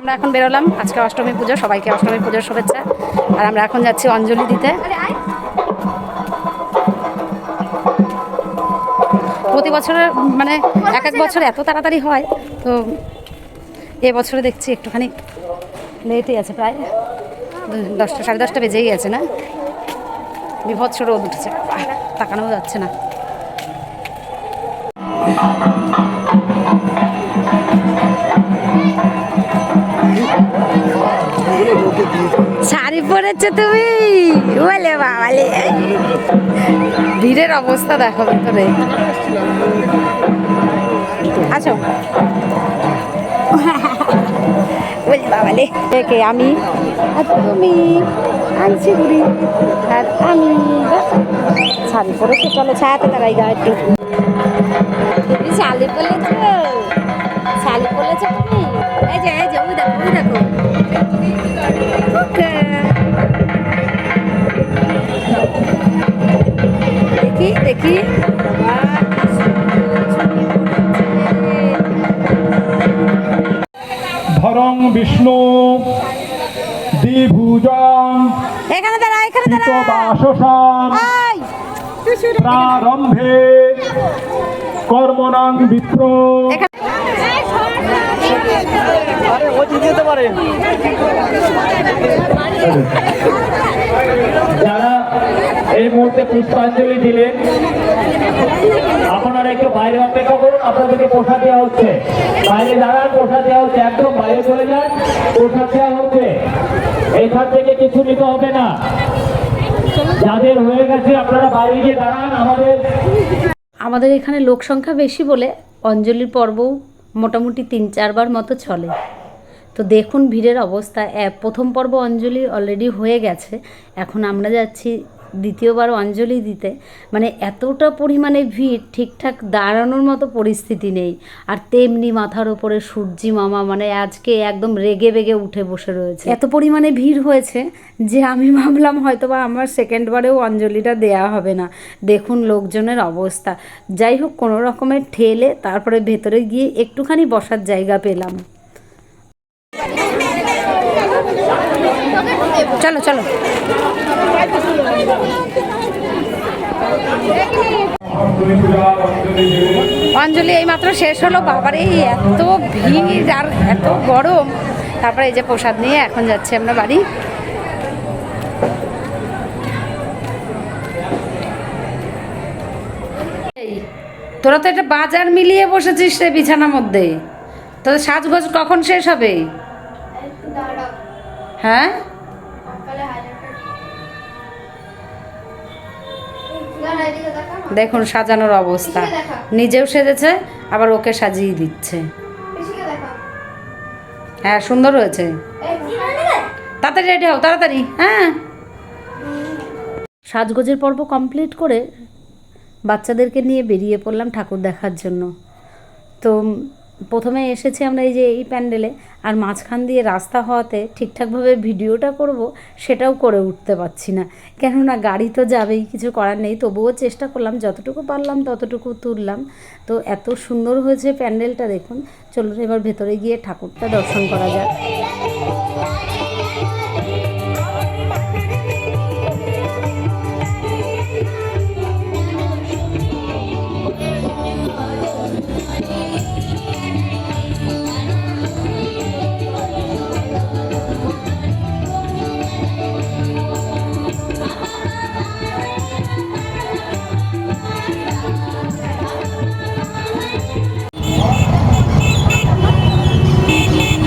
আমরা এখন বেরোলাম। আজকে অষ্টমী পুজো, সবাইকে অষ্টমী পুজোর শুভেচ্ছা। আর আমরা এখন যাচ্ছি অঞ্জলি দিতে। প্রতি বছরের মানে এক এক বছর এত তাড়াতাড়ি হয়, তো এবছরে দেখছি একটুখানি লেটই আছে প্রায়। দশটা, সাড়ে দশটা বেজেই আছে না? বিভৎস রোদ উঠেছে। তাকানো যাচ্ছে না। শাড়ি পরেছো তুমি? বলে বাবালে ভিড়ের অবস্থা দেখো ভিতরে। আছো বলি বাবালে কে আমি আর তুমি আনছি বুড়ি আর আমি। শাড়ি পরেছো চলো ছায়াতে দাঁড়াই গা একটু। ধরং বিষ্ণু দ্বিভুজং এখানে দাঁড়া এখানে দাঁড়া। বাসসাম প্রারম্ভে কর্মণাং বিপ্র। যারা এই মুহূর্তে পুষ্পাঞ্জলি দিলেন আপনারা একটু বাইরে অপেক্ষা করুন, আপনাদেরকে পোষা দেওয়া হচ্ছে। বাইরে দাঁড়ান পোষা দেওয়া হচ্ছে, একদম বাইরে চলে যান পোষা দেওয়া হচ্ছে। এইখান থেকে কিছু নিতে হবে না। যাদের হয়ে গেছে, আপনারা বাইরে গিয়ে দাঁড়ান, আমাদের আমাদের এখানে লোক সংখ্যা বেশি বলে অঞ্জলির পর্বও মোটামুটি তিন চারবার মতো চলে। তো দেখুন ভিড়ের অবস্থা। প্রথম পর্ব অঞ্জলি অলরেডি হয়ে গেছে। এখন আমরা যাচ্ছি দ্বিতীয়বার অঞ্জলি দিতে মানে এতটা পরিমাণে ভিড়, ঠিকঠাক দাঁড়ানোর মতো পরিস্থিতি নেই। আর তেমনি মাথার ওপরে সূর্যি মামা মানে আজকে একদম রেগে বেগে উঠে বসে রয়েছে। এত পরিমাণে ভিড় হয়েছে যে আমি ভাবলাম হয়তো বা আমার সেকেন্ডবারেও অঞ্জলিটা দেয়া হবে না। দেখুন লোকজনের অবস্থা। যাই হোক, কোনো রকমের ঠেলে তারপরে ভেতরে গিয়ে একটুখানি বসার জায়গা পেলাম। চলো চলো। অঞ্জলি এই মাত্র শেষ হলো। বাবারে এত ভিড় আর এত গরম। তারপরে এই যে প্রসাদ নিয়ে এখন যাচ্ছি আমরা বাড়ি। তোরা তো একটা বাজার মিলিয়ে বসেছিস রে বিছানার মধ্যে। তোদের সাজগোজ কখন শেষ হবে? হ্যাঁ? দেখুন সাজানোর অবস্থা। নিজেও সেজেছে আবার ওকে সাজিয়ে দিচ্ছে। হ্যাঁ সুন্দর হয়েছে। তাড়াতাড়ি রেডি হও তাড়াতাড়ি হ্যাঁ। সাজগোজের পর্ব কমপ্লিট করে বাচ্চাদেরকে নিয়ে বেরিয়ে পড়লাম ঠাকুর দেখার জন্য। তো প্রথমে এসেছি আমরা এই যে এই প্যান্ডেলে, আর মাঝখান দিয়ে রাস্তা হওয়াতে ঠিকঠাকভাবে ভিডিওটা করব, সেটাও করে উঠতে পারছি না। কেননা গাড়ি তো যাবেই, কিছু করার নেই, তবুও চেষ্টা করলাম, যতটুকু পারলাম ততটুকু তুললাম। তো এত সুন্দর হয়েছে প্যান্ডেলটা দেখুন। চলুন এবার ভেতরে গিয়ে ঠাকুরটা দর্শন করা যাক।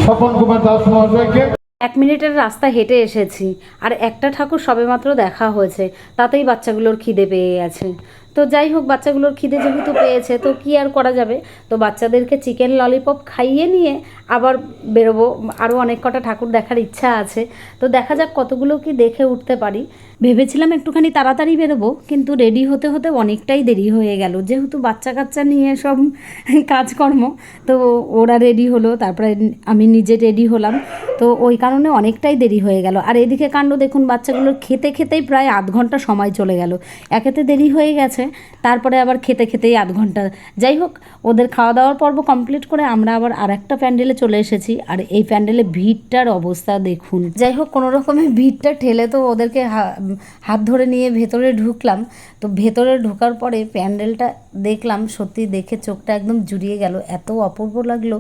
স্বপন কুমার দাস মহাশয়কে এক মিনিটের রাস্তা হেঁটে এসেছি, আর একটা ঠাকুর সবেমাত্র দেখা হয়েছে, তাতেই বাচ্চাগুলোর খিদে পেয়ে গেছে। তো যাই হোক, বাচ্চাগুলোর খিদে যেহেতু পেয়েছে, তো কি আর করা যাবে? তো বাচ্চাদেরকে চিকেন ললিপপ খাইয়ে নিয়ে আবার বেরোবো। আরও অনেক কটা ঠাকুর দেখার ইচ্ছা আছে। তো দেখা যাক কতগুলো কি দেখে উঠতে পারি। ভেবেছিলাম একটুখানি তাড়াতাড়ি বেরোবো, কিন্তু রেডি হতে হতে অনেকটাই দেরি হয়ে গেল। যেহেতু বাচ্চা কাচ্চা নিয়ে সব কাজকর্ম, তো ওরা রেডি হলো, তারপরে আমি নিজে রেডি হলাম। তো ওই কারণে অনেকটাই দেরি হয়ে গেল। আর এদিকে কাণ্ড দেখুন, বাচ্চাগুলোর খেতে খেতেই প্রায় আধ ঘণ্টা সময় চলে গেল। একেতে দেরি হয়ে গেছে গেছে তারপরে আবার খেতে খেতেই আধ ঘণ্টা। যাই হোক, ওদের খাওয়া দাওয়ার পর্ব কমপ্লিট করে আমরা আবার আর একটা প্যান্ডেলে চলে এসেছি। আর এই প্যান্ডেলে ভিড়টার অবস্থা দেখুন। যাই হোক, কোনো রকমের ভিড়টা ঠেলে তো ওদেরকে হাত ধরে নিয়ে ভেতরে ঢুকলাম। তো ভেতরে ঢোকার পরে প্যান্ডেলটা দেখলাম, সত্যি দেখে চোখটা একদম জুড়িয়ে গেল। এত অপূর্ব লাগল।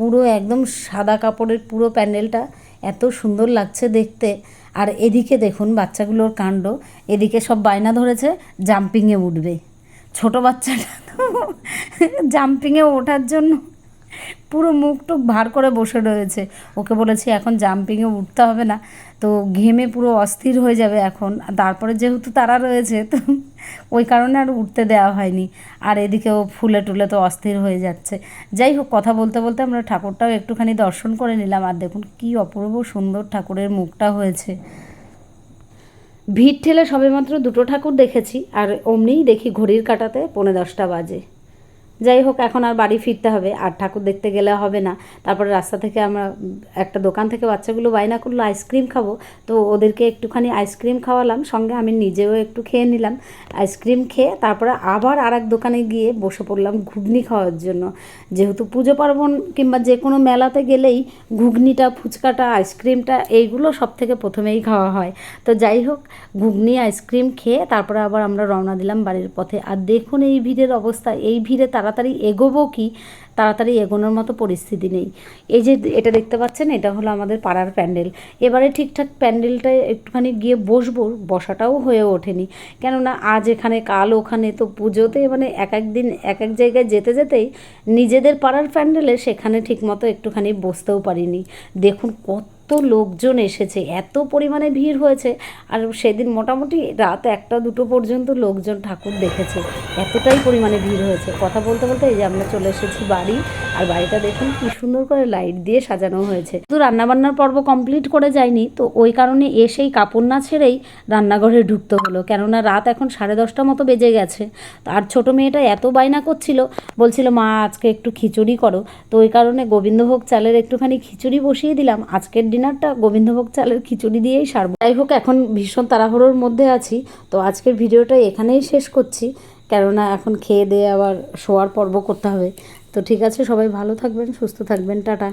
পুরো একদম সাদা কাপড়ের পুরো প্যান্ডেলটা এত সুন্দর লাগছে দেখতে। আর এদিকে দেখুন বাচ্চাগুলোর কাণ্ড, এদিকে সব বায়না ধরেছে জাম্পিংয়ে উঠবে। ছোট বাচ্চাটা তো জাম্পিংয়ে ওঠার জন্য পুরো মুখ টুক ভার করে বসে রয়েছে। ওকে বলেছি, এখন জাম্পিংয়ে উঠতে হবে না। তো ঘেমে পুরো অস্থির হয়ে যাবে এখন। তারপরে যেহেতু তারা রয়েছে, তো ওই কারণে আর উঠতে দেওয়া হয়নি। আর এদিকে ও ফুলে টুলে তো অস্থির হয়ে যাচ্ছে। যাই হোক, কথা বলতে বলতে আমরা ঠাকুরটাও একটুখানি দর্শন করে নিলাম। আর দেখুন কি অপূর্ব সুন্দর ঠাকুরের মুখটা হয়েছে। ভিড় ঠেলে সবেমাত্র দুটো ঠাকুর দেখেছি। আর অমনিই দেখি ঘড়ির কাটাতে পৌনে দশটা বাজে। যাই হোক, এখন আর বাড়ি ফিরতে হবে। আর ঠাকুর দেখতে গেলে হবে না। তারপরে রাস্তা থেকে আমরা একটা দোকান থেকে বাচ্চাগুলো বায়না করল, আইসক্রিম খাব। তো ওদেরকে একটুখানি আইসক্রিম খাওয়ালাম। সঙ্গে আমি নিজেও একটু খেয়ে নিলাম। আইসক্রিম খেয়ে তারপরে আবার আর এক দোকানে গিয়ে বসে পড়লাম ঘুগনি খাওয়ার জন্য। যেহেতু পুজো পার্বণ কিংবা যে কোনো মেলাতে গেলেই ঘুগনিটা, ফুচকাটা, আইসক্রিমটা এইগুলো সব থেকে প্রথমেই খাওয়া হয়। তো যাই হোক, ঘুগনি, আইসক্রিম খেয়ে তারপরে আবার আমরা রওনা দিলাম বাড়ির পথে। আর দেখুন এই ভিড়ের অবস্থা। এই ভিড়ে তাড়াতাড়ি এগোবো কি? তাড়াতাড়ি এগোনোর মতো পরিস্থিতি নেই। এই যে এটা দেখতে পাচ্ছেন, এটা হলো আমাদের পাড়ার প্যান্ডেল। এবারে ঠিকঠাক প্যান্ডেলটায় একটুখানি গিয়ে বসবো, বসাটাও হয়ে ওঠেনি। কেননা আজ এখানে, কাল ওখানে, তো পুজোতে মানে এক এক দিন, এক এক জায়গায় যেতে যেতেই নিজেদের পাড়ার প্যান্ডেলে সেখানে ঠিকমতো একটুখানি বসতেও পারিনি। দেখুন কত লোকজন এসেছে, এত পরিমাণে ভিড় হয়েছে। আর সেদিন মোটামুটি রাত একটা দুটো পর্যন্ত লোকজন ঠাকুর দেখেছে, এতটাই পরিমাণে ভিড় হয়েছে। কথা বলতে বলতে এই যে আমরা চলে এসেছি বাড়ি, আর বাড়িটা দেখুন কি সুন্দর করে লাইট দিয়ে সাজানো হয়েছে। তো রান্নাবান্নার পর্ব কমপ্লিট করে যায়নি, তো ওই কারণে এসেই কাপড় না ছেড়েই রান্নাঘরে ঢুকতে হলো। কেননা রাত এখন সাড়ে দশটা মতো বেজে গেছে। আর ছোট মেয়েটা এত বায়না করছিল, বলছিল, মা, আজকে একটু খিচুড়ি করো। তো ওই কারণে গোবিন্দভোগ চালের একটুখানি খিচুড়ি বসিয়ে দিলাম। আজকের ডিনারটা গোবিন্দভোগ চালের খিচুড়ি দিয়েই সারবো। যাই হোক, এখন ভীষণ তাড়াহুড়োর মধ্যে আছি। তো আজকের ভিডিওটা এখানেই শেষ করছি। কেননা এখন খেয়ে দিয়ে আবার শোয়ার পর্ব করতে হবে। তো ঠিক আছে, সবাই ভালো থাকবেন, সুস্থ থাকবেন, টাটা।